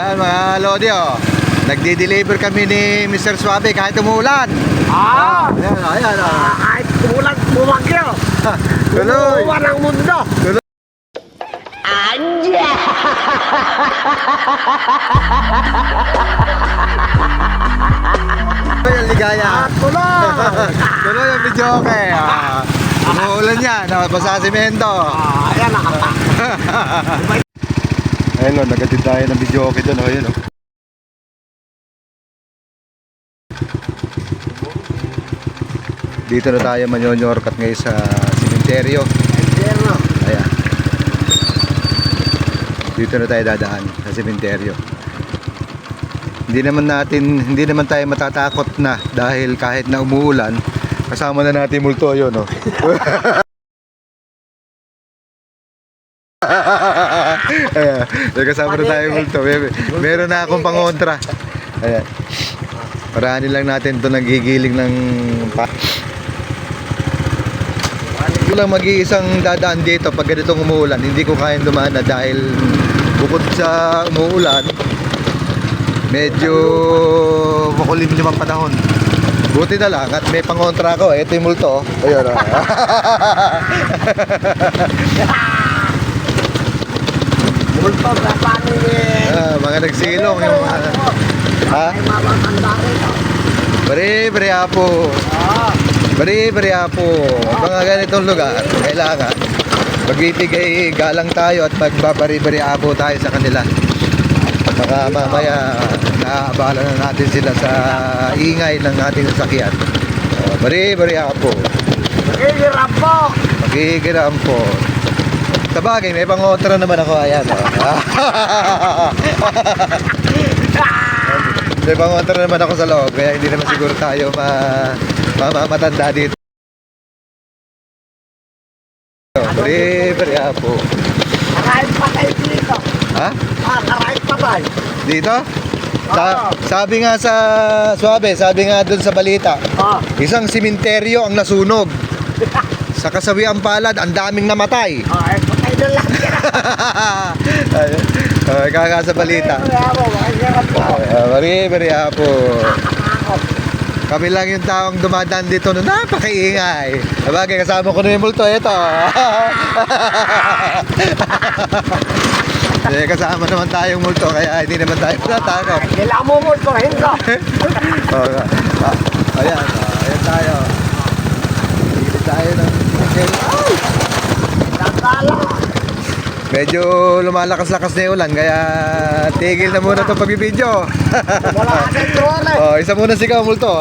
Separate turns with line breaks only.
Ayan mga Lodi oh. Nagdi-deliver kami ni Mr. Suabe kahit umulan.
Ah!
Ayan, ayan. ah.
Kahit umulan, bumagyo.
Tuloy.
Umuwan ang mundo.
Tuloy. Tuloy ang ligaya.
At tuloy.
Tuloy ang video okay. Ah. Umuulan yan. Ah, basa semento.
Ah, ayan na.
Ayun o, nagatid tayo ng video okay doon. Ayun o. Dito na tayo manyonyorkat ngayon sa simenteryo. Ayan. Dito na tayo dadaan sa simenteryo. Hindi naman natin, hindi naman tayo matatakot na dahil kahit na umuulan, kasama na natin multo yun, no? Ayan, may kasama na tayo multo. May, meron na akong pangontra. Ayan. Parahanin lang natin ito nagigiling ng pa. Ito lang mag-iisang dadaan dito pag ganitong umuulan. Hindi ko kayang dumaan na dahil bukod sa umuulan, medyo makulimlim ang panahon. Buti na lang at may pangontra ko. Ito yung multo. Ayun. oh.
Multo sa panin ni...
ah, mga nagsilong yung mga... Ha? Bari, bari apo. Bari, bari apo. Mga ganitong lugar, kailangan magbibigay galang tayo at magbabari-bari apo tayo sa kanila. Baka mamaya naabala na natin sila sa ingay ng ating sasakyan. Uh, bari, bari apo.
Ihirap po.
Magigiram po. Sa bagay, may pangontra naman ako. Ayan. Oh. may pangontra naman ako sa loob. Kaya hindi naman siguro tayo ma mamamatanda dito. Bari, bari apo.
Kahit patay dito.
Ha?
Ah, kahit patay.
Dito? Sa, sabi nga sa Suabe, sabi nga dun sa balita,
Ah,
isang simenteryo ang nasunog. Sa kasawiang palad, ang daming namatay.
ah, eh, na lang yan.
Uh, kaka sa balita.
Po.
Mari, mari po.
Nakakakot.
Kami lang yung taong dumadaan dito na napakaingay. Sabagay, kasama ko na yung multo. Ito. eh, kasama naman tayong multo, kaya hindi naman tayo natakot.
Kailangan mo.
Oh, ah, ayan, ah, ayan tayo. Higit tayo ng... Okay.
Tandala.
Medyo lumalakas-lakas na yung ulan, kaya tigil na muna itong pagbibideo.
Wala ka sa drone eh.
oh, isa muna sigaw multo.